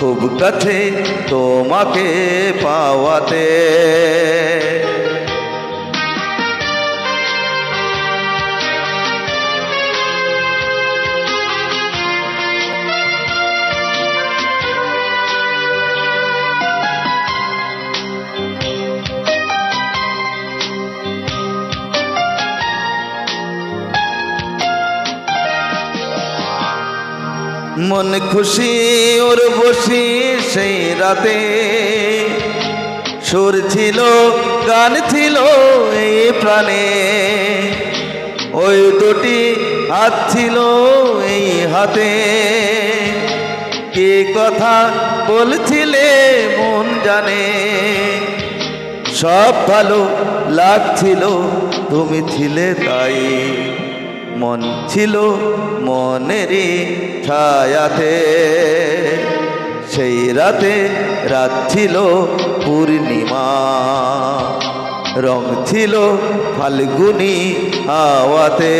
খুব কাছে তোমাকে পাওয়াতে। মন খুশি ওর বসি সেই রাতে। সুর ছিল, গান ছিল এই প্রাণে। ওই দুটি হাত ছিল এই হাতে। কি কথা বলছিলে মন জানে। সব ভালো লাগছিল, তুমি ছিলে তাই। মন ছিল মনেরই ছায়াতে। সেই রাতে রাত ছিল পূর্ণিমা। রং ছিল ফাল্গুনি হাওয়াতে।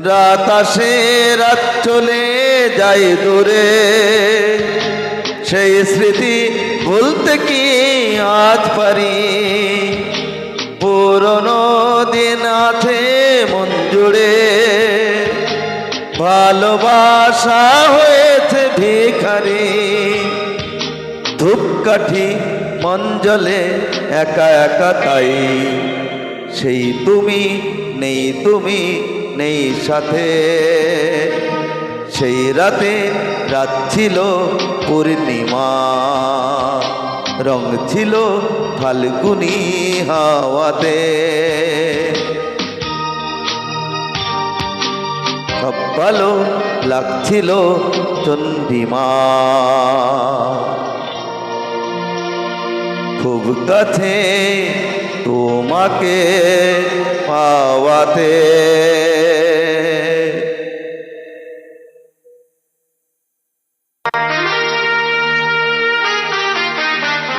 রাত আসে, রাত চলে যায় দূরে। সেই স্মৃতি ভুলতে কি আজ পারি? পুরনো দিন আছে মন জুড়ে। ভালোবাসা হয়েছে ভিখারি। ধূপকাঠি মন জলে একা একা তাই। সেই তুমি নেই তুমি নেই সাথে। সেই রাতে রাত ছিল পূর্ণিমা, রং ছিল ফাল্গুনি হাওয়াতে। সব ভালো লাগছিল চন্দ্রিমা খুব কাছে তোমাকে পাওয়াতে।